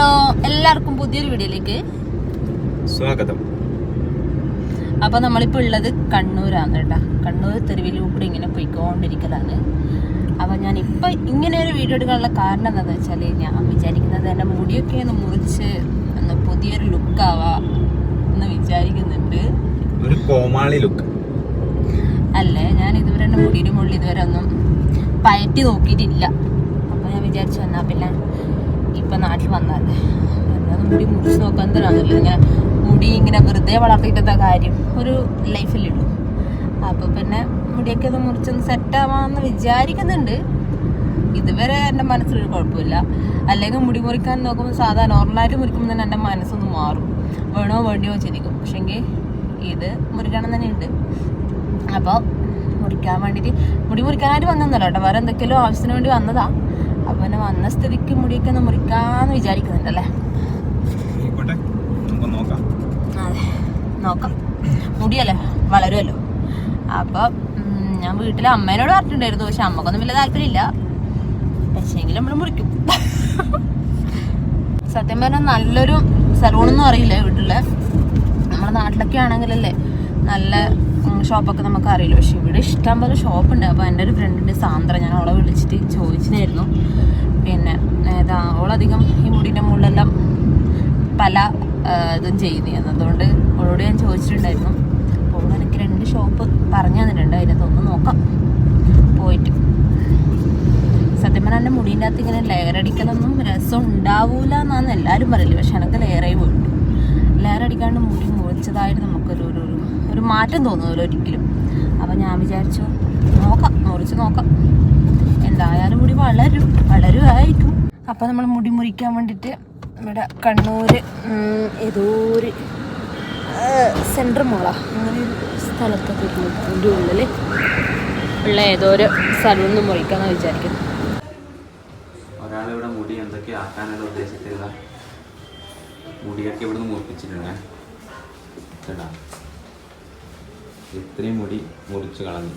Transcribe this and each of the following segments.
Hello എല്ലാവർക്കും പുതിയൊരു വീഡിയോയിലേക്ക് സ്വാഗതം. അപ്പൊ നമ്മളിപ്പോ ഉള്ളത് കണ്ണൂരാണ് കേട്ടാ. കണ്ണൂർ തെരുവിലൂടെ ഇങ്ങനെ പോയിക്കൊണ്ടിരിക്കലാണ്. അപ്പൊ ഞാൻ ഇപ്പൊ ഇങ്ങനെ ഒരു വീഡിയോ എടുക്കാനുള്ള കാരണം എന്താണെന്ന് വെച്ചാൽ ഞാൻ വിചാരിക്കുന്നത് എന്റെ മുടിയൊക്കെ ഒന്ന് മുറിച്ച് ഒന്ന് പുതിയൊരു ലുക്ക് ആവാ എന്ന് വിചാരിക്കുന്നുണ്ട്. ഒരു കോമാളി ലുക്ക്. അല്ലേ? ഞാൻ ഇതുവരെ എന്റെ മുടിയുടെ മുകളിൽ ഇതുവരെ ഒന്നും പയറ്റി നോക്കിയിട്ടില്ല. അപ്പൊ ഞാൻ വിചാരിച്ചു എന്നാ പിന്നെ ഇപ്പം നാട്ടിൽ വന്നാൽ. എന്നാലും മുടി മുറിച്ച് നോക്കാൻ തരാമെന്നില്ല ഇങ്ങനെ മുടി ഇങ്ങനെ വെറുതെ വളർത്തിയിട്ടത്തെ കാര്യം? ഒരു ലൈഫിലുള്ളൂ അപ്പോൾ പിന്നെ മുടിയൊക്കെ ഒന്ന് മുറിച്ചൊന്ന് സെറ്റ് ആവാമെന്ന് വിചാരിക്കുന്നുണ്ട്. ഇതുവരെ എന്റെ മനസ്സിലൊരു കുഴപ്പമില്ല. അല്ലെങ്കിൽ മുടി മുറിക്കാൻ നോക്കുമ്പോൾ സാധാ നോർമലായിട്ട് മുറിക്കുമ്പോൾ തന്നെ എന്റെ മനസ്സൊന്ന് മാറും. വേണോ വേണ്ടിയോ ചിരിക്കും പക്ഷെങ്കിൽ ഇത് മുറിക്കണം തന്നെ ഉണ്ട് അപ്പോൾ മുറിക്കാൻ വേണ്ടിയിട്ട് മുടി മുറിക്കാനായിട്ട് വന്നതല്ല കേട്ടോ. വേറെ എന്തൊക്കെയോ ആവശ്യത്തിന് വേണ്ടി വന്നതാ. അപ്പോൾ പിന്നെ വന്ന സ്ഥിതിക്ക് മുടിയൊക്കെ ഒന്ന് മുറിക്കാന്ന് വിചാരിക്കുന്നുണ്ടല്ലേ? അതെ നോക്കാം. മുടിയല്ലേ? വളരുമല്ലോ അപ്പോൾ ഞാൻ വീട്ടിൽ അമ്മേനോട് പറഞ്ഞിട്ടുണ്ടായിരുന്നു. പക്ഷെ അമ്മക്കൊന്നും വലിയ താല്പര്യമില്ല. പക്ഷേങ്കിൽ നമ്മൾ മുറിക്കും. സത്യം പറഞ്ഞാൽ നല്ലൊരു സലൂൺ എന്ന് അറിയില്ല വീട്ടിൽ. നമ്മുടെ നാട്ടിലൊക്കെ ആണെങ്കിലല്ലേ നല്ല ഷോപ്പൊക്കെ നമുക്ക് അറിയില്ല പക്ഷെ ഇവിടെ ഇഷ്ടം പോലെ ഷോപ്പുണ്ട് അപ്പോൾ എന്റെ ഒരു ഫ്രണ്ടിന്റെ സാന്ദ്ര. ഞാൻ അവളെ വിളിച്ചിട്ട് ചോദിച്ചിട്ടായിരുന്നു പിന്നെ ഏതാ അവളധികം ഈ മുടിന്റെ മുകളിലെല്ലാം പല ഇതും ചെയ്യുന്നതാണ് അതുകൊണ്ട് അവളോട് ഞാൻ ചോദിച്ചിട്ടുണ്ടായിരുന്നു. അപ്പോൾ അവൾ എനിക്ക് രണ്ട് ഷോപ്പ് പറഞ്ഞു തന്നിട്ടുണ്ട്. അതിനകത്ത് ഒന്ന് നോക്കാം. പോയിട്ട്. സത്യം പറഞ്ഞാൽ എന്റെ മുടീന്റെ അകത്ത് ഇങ്ങനെ ലെയർ അടിക്കലൊന്നും രസം ഉണ്ടാവൂല എന്നാണ് എല്ലാവരും പറയില്ല പക്ഷെ എനിക്ക് ലെയറായി പോയിട്ടു ലെയർ അടിക്കാണ്ട് മുടി മുറിച്ചതായിട്ട് നമുക്കൊരു ഒരു ഒരു മാറ്റം തോന്നുന്നില്ല ഒരിക്കലും. അപ്പം ഞാൻ വിചാരിച്ചു നോക്കാം മുറിച്ച് നോക്കാം. എന്തായാലും മുടി വളരും വളരുമായിരിക്കും. അപ്പം നമ്മൾ മുടി മുറിക്കാൻ വേണ്ടിയിട്ട് നമ്മുടെ കണ്ണൂർ ഏതോ ഒരു സെൻട്രൽ മോളാ അങ്ങനെ ഒരു സ്ഥലത്തൊക്കെ ഇതിന്റെ ഉള്ളിൽ ഉള്ള ഏതോ ഒരു സലൂണിൽ മുറിക്കാമെന്ന് വിചാരിക്കുന്നു. ഒരാളിവിടെ മുടി എന്തൊക്കെ ആക്കാനുള്ള ഉദ്ദേശത്തിലുള്ള മുടിയൊക്കെ ഇവിടുന്ന് മുറിപ്പിച്ചിട്ടുണ്ട്. കേട്ടാ. ഇത്രയും മുടി മുറിച്ച് കളഞ്ഞു.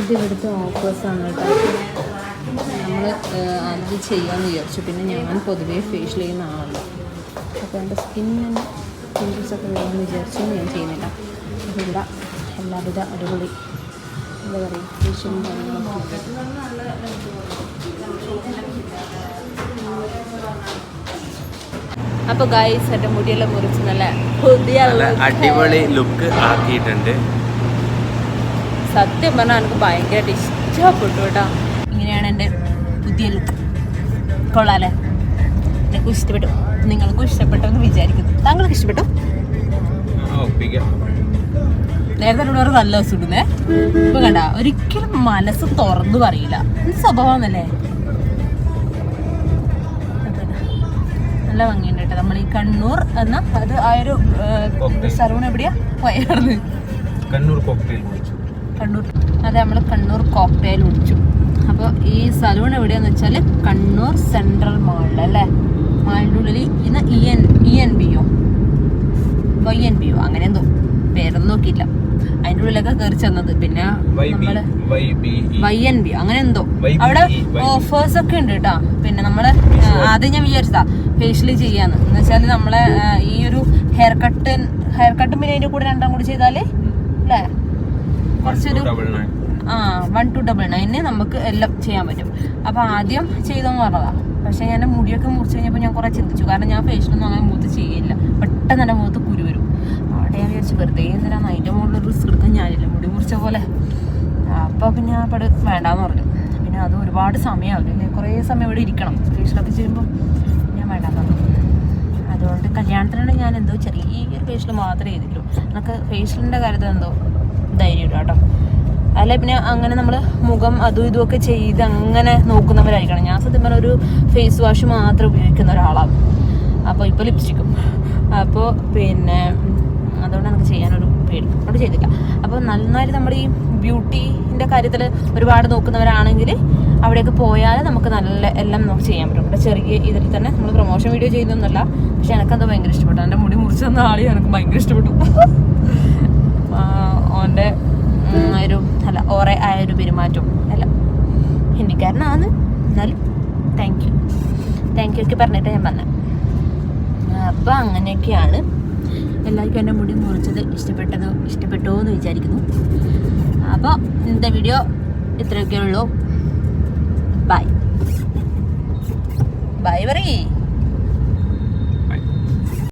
ഇത് ഇവിടുത്തെ ഓഫേഴ്സാണ് കേട്ടോ. നമ്മൾ അത് ചെയ്യാമെന്ന് വിചാരിച്ചു. പിന്നെ ഞാൻ പൊതുവേ ഫേഷ്യൽ ചെയ്യുന്ന ആളല്ല. അപ്പോൾ എന്റെ സ്കിന്നിന് പിമ്പിൾസ് ഒക്കെ വേണമെന്ന് വിചാരിച്ചു. ഞാൻ ചെയ്യുന്നില്ല. അപ്പോൾ ഇവിടെ എല്ലാവിധ അടിപൊളി എന്താ പറയുക ഫേഷ്യലും കാര്യങ്ങളൊക്കെ ഉണ്ട്. അപ്പോൾ ഗായ്സ് എന്റെ മുടിയെല്ലാം മുറിച്ച് നല്ല പുതിയ അടിപൊളി ലുക്ക് ആക്കിയിട്ടുണ്ട്. സത്യം പറഞ്ഞാൽ എനിക്ക് ഭയങ്കരമായിട്ട് ഇഷ്ടപ്പെട്ടു കേട്ടോ. ഇങ്ങനെയാണ് എന്റെ പുതിയ ലുക്ക് കൊള്ളാല്ലേ? എനിക്കും ഇഷ്ടപ്പെട്ടു. നിങ്ങൾക്കും ഇഷ്ടപ്പെട്ടു എന്ന് വിചാരിക്കുന്നു. താങ്കൾക്ക് ഇഷ്ടപ്പെട്ടു? നേരത്തെ എന്നോട് പറഞ്ഞ നല്ല ദിവസം ഇടുന്നേ ഇപ്പൊ കണ്ട ഒരിക്കലും മനസ്സ് തുറന്നു പറയില്ല. സ്വഭാവന്നല്ലേ? സ്വഭാവമെന്നല്ലേ നല്ല ഭംഗിയുണ്ട് കേട്ടോ. നമ്മൾ ഈ കണ്ണൂർ എന്ന അത് ആ ഒരു സർവൺ എവിടെയാ? പോയാർന്ന് കണ്ണൂർ കോക്ടെയിൽ കുടിച്ചു കണ്ണൂർ. അതെ നമ്മൾ കണ്ണൂർ കോക്ടെയിൽ കുടിച്ചു അപ്പോൾ ഈ സലൂൺ എവിടെയാന്ന് വെച്ചാൽ കണ്ണൂർ സെൻട്രൽ മാൾ അല്ലേ? മാളിന്റെ ഉള്ളിൽ ഇന്ന് E N E N B O. Y N B അങ്ങനെ എന്തോ. പേരൊന്നും നോക്കിയില്ല. അതിന്റെ ഉള്ളിലൊക്കെ കയറി ചെന്നത്. പിന്നെ നമ്മൾ വൈ എൻ ബി അങ്ങനെ എന്തോ. അവിടെ ഓഫേഴ്സ് ഒക്കെ ഉണ്ട് കേട്ടോ. പിന്നെ നമ്മൾ ആദ്യം ഞാൻ വിചാരിച്ചതാ ഫേഷ്യലി ചെയ്യാന്ന്. എന്ന് വെച്ചാൽ നമ്മളെ ഈ ഒരു ഹെയർ കട്ട് ഹെയർ കട്ടും പിന്നെ അതിന്റെ കൂടെ രണ്ടാം കൂടി ചെയ്താൽ അല്ലേ? കുറച്ചൊരു ആ വൺ ടു ഡബിൾ നയന് നമുക്ക് എല്ലാം ചെയ്യാൻ പറ്റും. അപ്പൊ ആദ്യം ചെയ്തെന്ന് പറഞ്ഞതാ. പക്ഷെ ഞാൻ മുടിയൊക്കെ മുറിച്ച് കഴിഞ്ഞപ്പോൾ ഞാൻ കുറെ ചിന്തിച്ചു. കാരണം ഞാൻ ഫേഷ്യലൊന്നും അങ്ങനെ മുഖത്ത് ചെയ്യില്ല. പെട്ടെന്ന് എന്റെ മുഖത്ത് കുരു വരും. അവിടെ ഞാൻ ഇഷ്ടമാണ് അതിന്റെ മുകളിൽ റിസ്ക് എടുക്കാൻ ഞാനില്ല. മുടി മുറിച്ച പോലെ. അപ്പോൾ പിന്നെ ആ പട് വേണ്ടാന്ന് പറഞ്ഞു. പിന്നെ അത് ഒരുപാട് സമയമാവില്ലേ കുറേ സമയം ഇവിടെ ഇരിക്കണം. ഫേഷ്യലൊക്കെ ചെയ്യുമ്പോൾ ഞാൻ വേണ്ടാന്ന് പറഞ്ഞു. അതുകൊണ്ട് കല്യാണത്തിനാണ് ഞാൻ എന്തോ ചെറിയൊരു ഫേഷ്യൽ മാത്രമേ ചെയ്തിട്ടുള്ളൂ. നമുക്ക് ഫേഷ്യലിന്റെ കാര്യത്തിൽ എന്തോ ധൈര്യം ഇടുക കേട്ടോ. അല്ല പിന്നെ അങ്ങനെ നമ്മൾ മുഖം അതും ഇതും ഒക്കെ ചെയ്ത് അങ്ങനെ നോക്കുന്നവരായിരിക്കണം. ഞാൻ സത്യം പറഞ്ഞ ഒരു ഫേസ് വാഷ് മാത്രം ഉപയോഗിക്കുന്ന ഒരാളാണ് അപ്പോൾ ഇപ്പോൾ ലിപ്സ്റ്റിക്കും അപ്പോൾ പിന്നെ അതുകൊണ്ട് നമുക്ക് ചെയ്യാനൊരു പേടി അതുകൊണ്ട് ചെയ്തില്ല. അപ്പോൾ നന്നായിട്ട് നമ്മൾ ഈ ബ്യൂട്ടീന്റെ കാര്യത്തിൽ ഒരുപാട് നോക്കുന്നവരാണെങ്കിൽ അവിടെയൊക്കെ പോയാൽ നമുക്ക് നല്ല എല്ലാം നമുക്ക് ചെയ്യാൻ പറ്റും. ഇവിടെ ചെറിയ ഇതിൽ തന്നെ നമ്മൾ പ്രൊമോഷൻ വീഡിയോ ചെയ്യുന്നൊന്നുമല്ല പക്ഷെ എനിക്കത് ഭയങ്കര ഇഷ്ടപ്പെട്ടു. എന്റെ മുടി മുറിച്ച് തന്ന ആളെയും എനിക്ക് ഭയങ്കര ഇഷ്ടപ്പെട്ടു. ഉം, ഒരു അല്ല ഓറെ ആയ ഒരു പെരുമാറ്റവും അല്ല ഹിന്ദിക്കാരനാണ്. എന്നാലും താങ്ക് യു താങ്ക് യു ഒക്കെ പറഞ്ഞിട്ട് ഞാൻ വന്നത് അപ്പോൾ അങ്ങനെയൊക്കെയാണ് എല്ലാവർക്കും എന്റെ മുടി മുറിച്ചത് ഇഷ്ടപ്പെട്ടതോ ഇഷ്ടപ്പെട്ടോ എന്ന് വിചാരിക്കുന്നു. അപ്പോൾ ഇന്നത്തെ വീഡിയോ ഇത്രയൊക്കെ ഉള്ളൂ. ബൈ ബൈ പറയേ.